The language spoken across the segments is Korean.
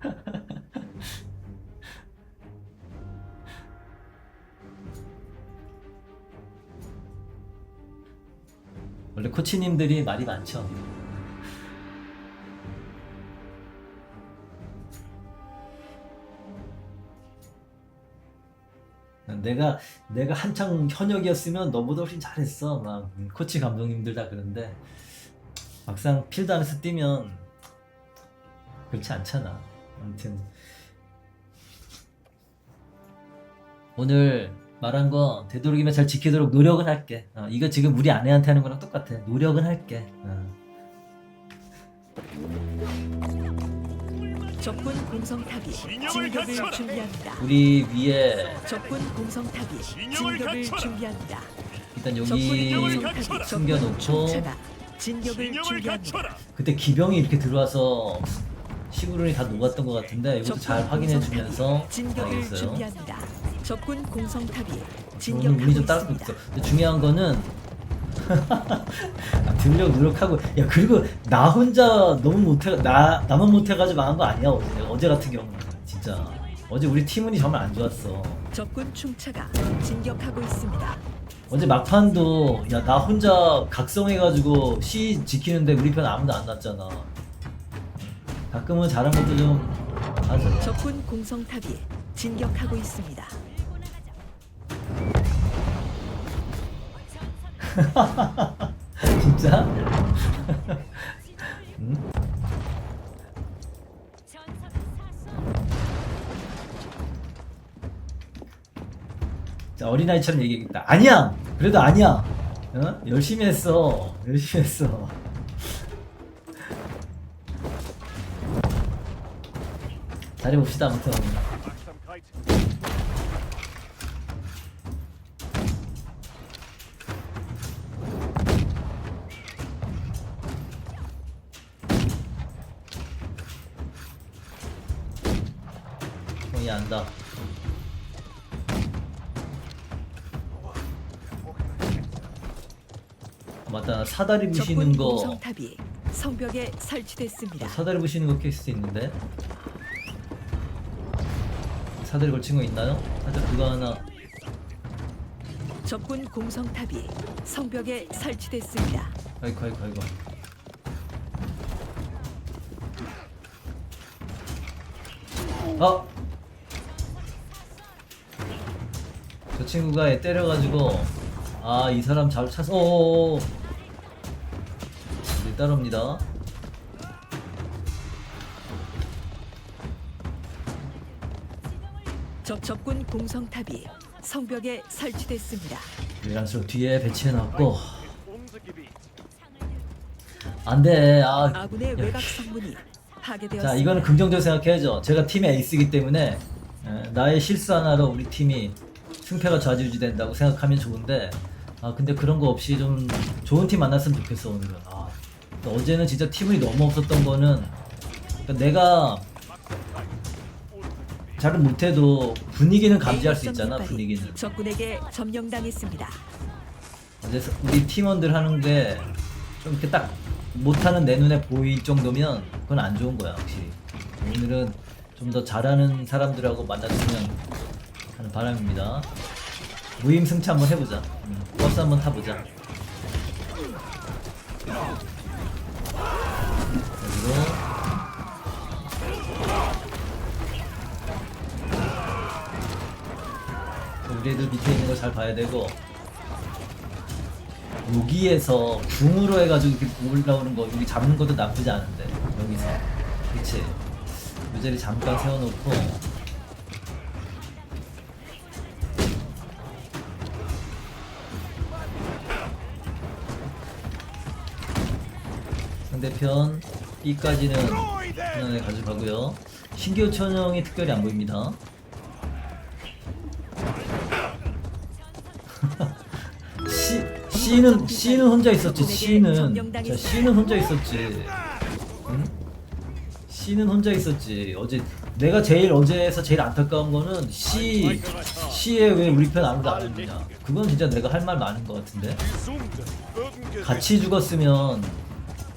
원래 코치님들이 말이 많죠. 내가 내가 한창 현역이었으면 너보다 훨씬 잘했어. 막 음, 코치 감독님들 다 그런데 막상 필드 안에서 뛰면 그렇지 않잖아. 아무튼 오늘 말한 거 되도록이면 잘 지키도록 노력은 할게. 어, 이거 지금 우리 아내한테 하는 거랑 똑같아. 노력은 할게. 어. 적군 공성탑이 진격을 준비합니다. 우리 위에 적군 공성탑이 진격을. 준비합니다. 일단 여기 숨겨놓고 진격을 준비합니다. 그때 기병이 이렇게 들어와서 시구론이 다 녹았던 것 같은데 이것도 잘 확인해 주면서 공성탑이 진격을 알겠어요. 준비합니다. 적군 공성탑이 오늘 진격하고 운이 좀 있습니다. 있어. 근데 중요한 거는 아, 들려고 노력하고 야 그리고 나 혼자 너무 못해 나 나만 못해가지고 망한 거 아니야 어제 어제 같은 경우는 진짜 어제 우리 팀 운이 정말 안 좋았어. 적군 충차가 진격하고 있습니다. 어제 막판도 야 나 혼자 각성해가지고 C 지키는데 우리 편 아무도 안 났잖아. 가끔은 잘한 것도 좀 하죠. 적군 공성탑이 진격하고 있습니다. 진짜? 응? 자 어린아이처럼 얘기했다. 아니야. 그래도 아니야. 어? 열심히 했어. 열심히 했어. 잘해봅시다 아무튼. 거의 안다. 맞다 사다리 부시는 거 공성탑이 성벽에 설치됐습니다. 사다리 부시는 거 케이스 있는데 사다리 걸친 거 있나요? 살짝 그거 하나 적군 공성탑이 성벽에 설치됐습니다. 아이고 아이고 아이고 어? 저 친구가 애 때려가지고 아 이 사람 잘 차서 어어어 이제 따라옵니다 적 적군 공성탑이 성벽에 설치됐습니다. 미란스로 뒤에 배치해놨고. 안돼. 아 아군의 야, 외곽 성문이 파괴되었습니다. 자 이거는 긍정적으로 생각해야죠. 제가 팀의 에이스이기 때문에 에, 나의 실수 하나로 우리 팀이 승패가 좌지우지 된다고 생각하면 좋은데 아 근데 그런 거 없이 좀 좋은 팀 만났으면 좋겠어 오늘은. 아, 어제는 진짜 팀이 너무 없었던 거는 그러니까 내가 잘은 못해도 분위기는 감지할 수 있잖아 분위기는. 적군에게 점령당했습니다. 그래서 우리 팀원들 하는 게좀 이렇게 딱 못하는 내 눈에 보일 정도면 그건 안 좋은 거야 확실히. 오늘은 좀 더 잘하는 사람들하고 만났으면 하는 바람입니다. 무임승차 한번 해보자. 음, 버스 한번 타보자. 그리고 우리 애들 밑에 있는 거 잘 봐야 되고 여기에서 궁으로 해가지고 이렇게 올라오는 거 여기 잡는 것도 나쁘지 않은데 여기서. 그치? 이 자리 잠깐 세워놓고. 상대편 B까지는 편안하게 가져가고요. 신기호 천영이 특별히 안 보입니다 C, C는 C는 혼자 있었지. C는 자, C는 혼자 있었지. 응? C는 혼자 있었지. 어제 내가 제일 어제에서 제일 안타까운 거는 C C에 왜 우리 편 아무도 안 했느냐. 그건 진짜 내가 할 말 많은 것 같은데. 같이 죽었으면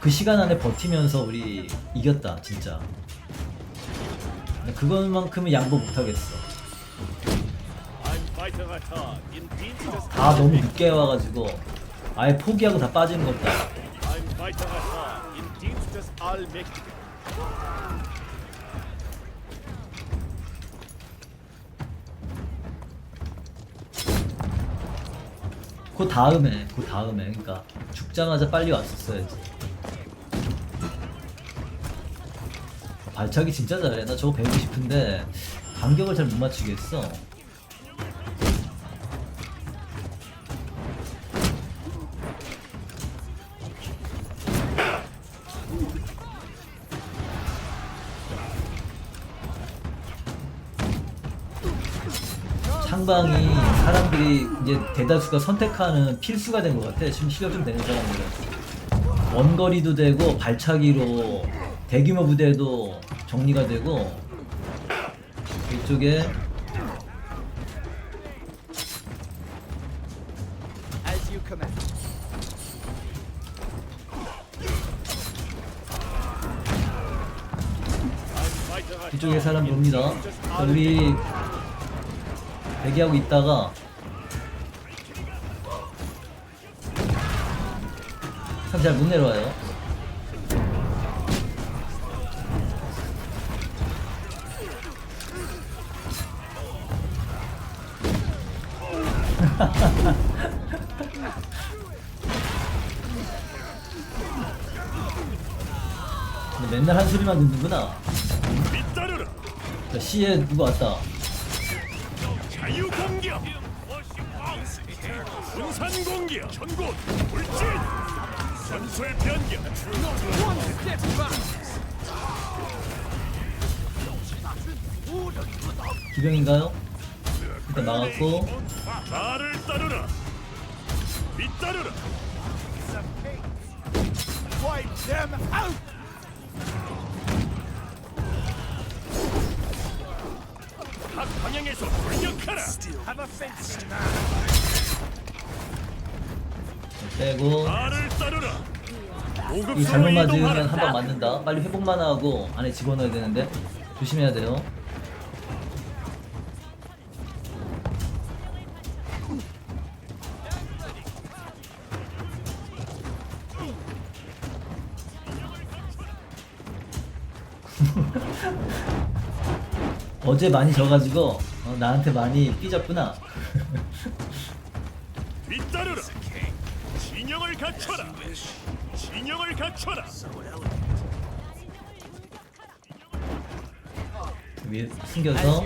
그 시간 안에 버티면서 우리 이겼다 진짜. 그것만큼은 양보 못하겠어 다 너무 늦게 와가지고 아예 포기하고 다 빠지는 allmächtig. 그 다음에 그 다음에 그러니까 죽자마자 빨리 왔었어야지. 발차기 진짜 잘해. 나 저거 배우고 싶은데 간격을 잘 못 맞추겠어 창방이 사람들이 이제 대다수가 선택하는 필수가 된 것 같아. 지금 실력 좀 되는 사람들은 원거리도 되고 발차기로 대규모 부대도 정리가 되고 이쪽에 이쪽에. 사람 봅니다. 우리. 대기하고 있다가 참 잘 못 내려와요. 맨날 한 소리만 듣는구나. 자, C에 누가 왔다. 자유 공격. 분산 공격. 전곳. 돌진. 전술 변경. 기병인가요? 일단 나갔고 나를 따르라. 뒤따르라. Wipe them out! 각 방향에서 돌격하라. 빼고 나를 따르라. 이 잘못 맞으면 이동하라. 한방 맞는다. 빨리 회복만 하고 안에 집어넣어야 되는데 조심해야 돼요. 어제 많이 져가지고 어, 나한테 많이 삐졌구나. 뒤따르라. 진영을 갖춰라. 진영을 갖춰라. 위에 숨겨서.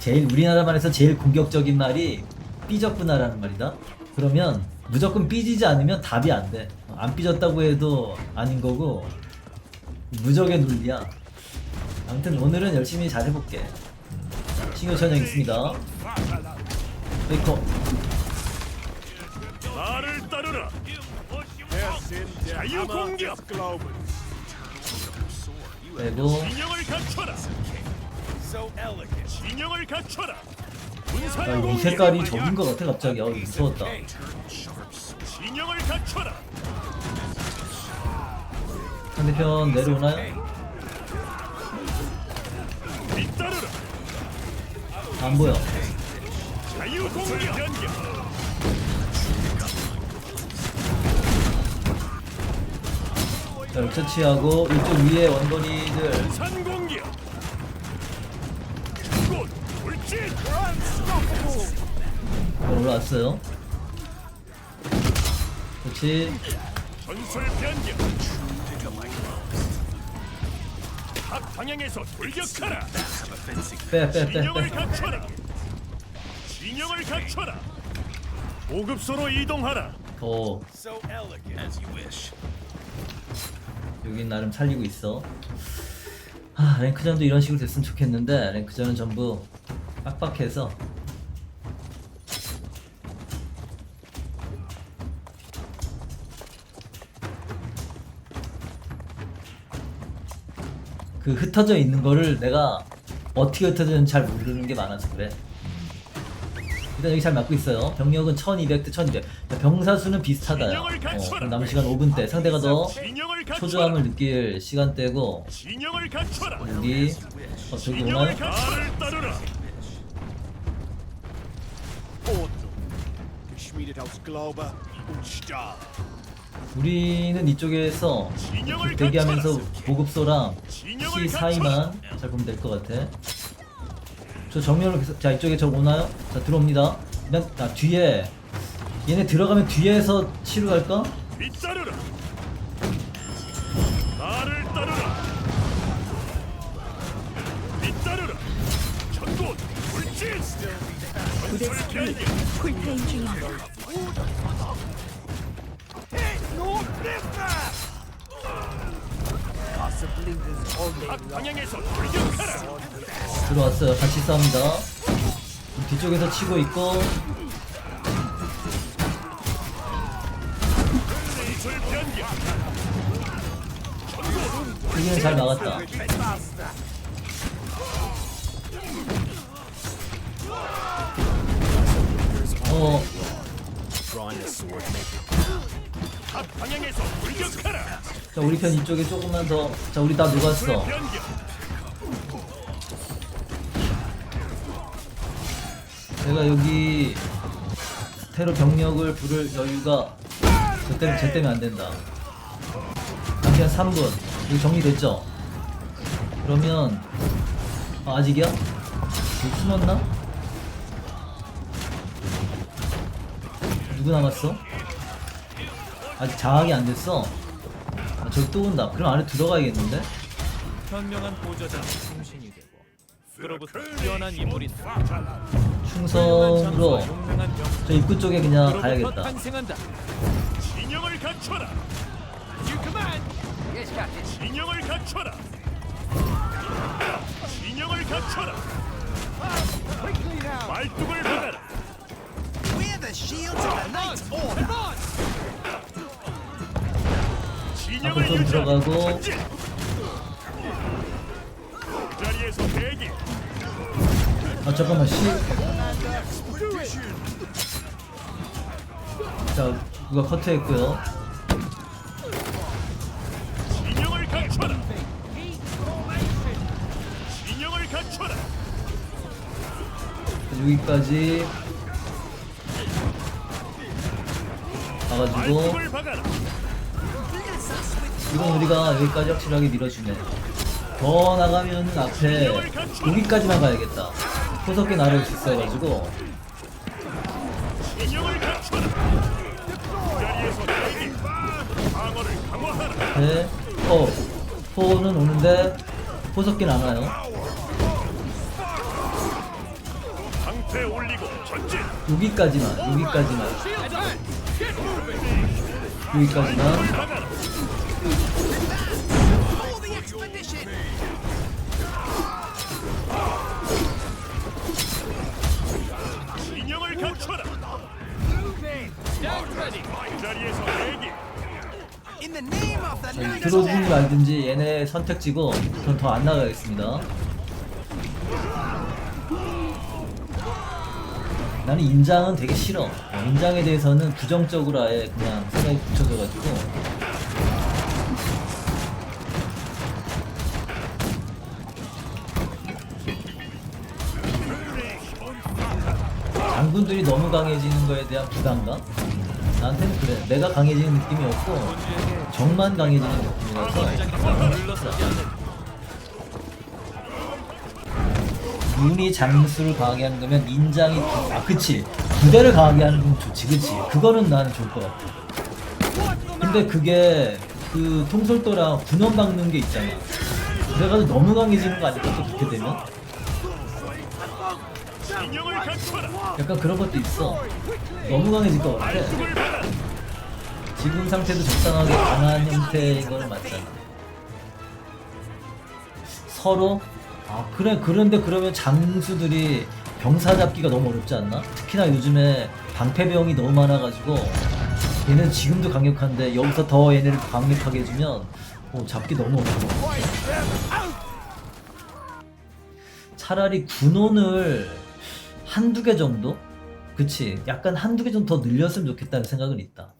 제일 우리나라 말에서 제일 공격적인 말이 삐졌구나라는 말이다. 그러면 무조건 삐지지 않으면 답이 안 돼. 안 삐졌다고 해도 아닌 거고 무적의 논리야. 아무튼 오늘은 열심히 잘 해볼게. 음, 신규 천영 있습니다. 베이커 나를 따르라. 자유 공격. 빼고 진영을 갖춰라. 진영을 갖춰라. 야, 분산 이. 색깔이 적은 것 같아 갑자기. 어 무서웠다. 진영을 갖춰라. 상대편 내려오나요? 안 보여. 자유 공격. 변경. 자, 역처치하고 이쪽 위에 원거리들 분산 공격. 곧 돌진. 올라왔어요. 그렇지. 전술 변경. 각 방향에서 돌격하라. 빼, 빼, 빼, 진영을 빼. 갖춰라. 진영을 갖춰라. 보급소로 이동하라. 어, So elegant. As you wish. 여긴 나름 살리고 있어. 아, 랭크전도 이런 식으로 됐으면 좋겠는데 랭크전은 전부 빡빡해서 그 흩어져 있는 거를 내가 어떻게 흩어졌는지 잘 모르는 게 많아서 그래. 일단 여기 잘 맞고 있어요. 병력은 1200대 1200. 병사 수는 비슷하다. 어, 그럼 남은 시간 5분 대 상대가 더 초조함을 느낄 시간대고. 여기 어 저기 오나요? 나를 따르라. Ordnung. Geschmiedet aus Glaube und Stahl. 우리는 이쪽에서 대기하면서. 보급소랑 진영을 C 사이만 잡으면 될 것 같아. 저 정면으로 계속 자 이쪽에 저 오나요? 자 들어옵니다. 난나 뒤에 얘네 들어가면 뒤에서 치러 갈까? 나를 따르라. 전군. 부대 스킬이 쿨타임 중입니다. 들어왔어요. 같이 싸웁니다. 뒤쪽에서 치고 있고. 여기는 잘 막았다. 어각 방향에서 돌격하라. 자 우리 편 이쪽에 조금만 더. 자 우리 다 녹았어. 변경. 내가 여기 테러 병력을 부를 여유가 저 때문에 쟤 때문에 안 된다. 남한 3분. 여기 정리됐죠? 그러면 아, 아직이야? 여기 숨었나? 누구 남았어? 아직 장악이 안 됐어. 아, 저기 또 온다. 그럼 안에 들어가야겠는데? 현명한 보좌자 충신이 되고 그로부터 뛰어난 인물이 충성으로 저 입구 쪽에 그냥 가야겠다. 탄생한다. 진영을 갖춰라. 진영을 갖춰라. 진영을 갖춰라. 말뚝을 받아라. We're the shields of the Knights Order. 앞으로 좀. 들어가고. 그. 아 잠깐만 씨. 자 누가 커트했고요. 여기까지 가가지고. 이건 우리가 여기까지 확실하게 밀어주네. 더 나가면 앞에 여기까지만 가야겠다. 포석기 나를 수 있어가지고. 네. 어 포는 오는데 올리고 전진. 여기까지만 여기까지만 여기까지만. 진영을 갖춰라. 자리에서 대기. Order. 말든지 얘네 선택지고 전 더 안 나가겠습니다. 나는 인장은 되게 싫어. 어, 인장에 대해서는 부정적으로 아예 그냥 생각이 붙여져가지고. 장군들이 너무 강해지는 거에 대한 부담감? 나한테는 그래. 내가 강해지는 느낌이 없고, 정만 강해지는 느낌이라서. 눈이 장수를 강하게 하는 거면 인장이 두- 아 그치. 부대를 강하게 하는 건 좋지 그치. 그거는 나는 좋을 것 같아. 근데 그게 그 통솔도랑 군원 박는 게 있잖아. 그래가지고 너무 강해지는 거 아닐까 또 그렇게 되면. 약간 그런 것도 있어. 너무 강해질 것 같아. 지금 상태도 적당하게 강한 형태인 거는 맞잖아. 서로 아 그래 그런데 그러면 장수들이 병사 잡기가 너무 어렵지 않나? 특히나 요즘에 방패병이 너무 많아가지고 얘는 지금도 강력한데 여기서 더 얘네를 강력하게 해주면 어, 잡기 너무 어려워 차라리 군원을 한두 개 정도? 그치 약간 한두 개 정도 더 늘렸으면 좋겠다는 생각은 있다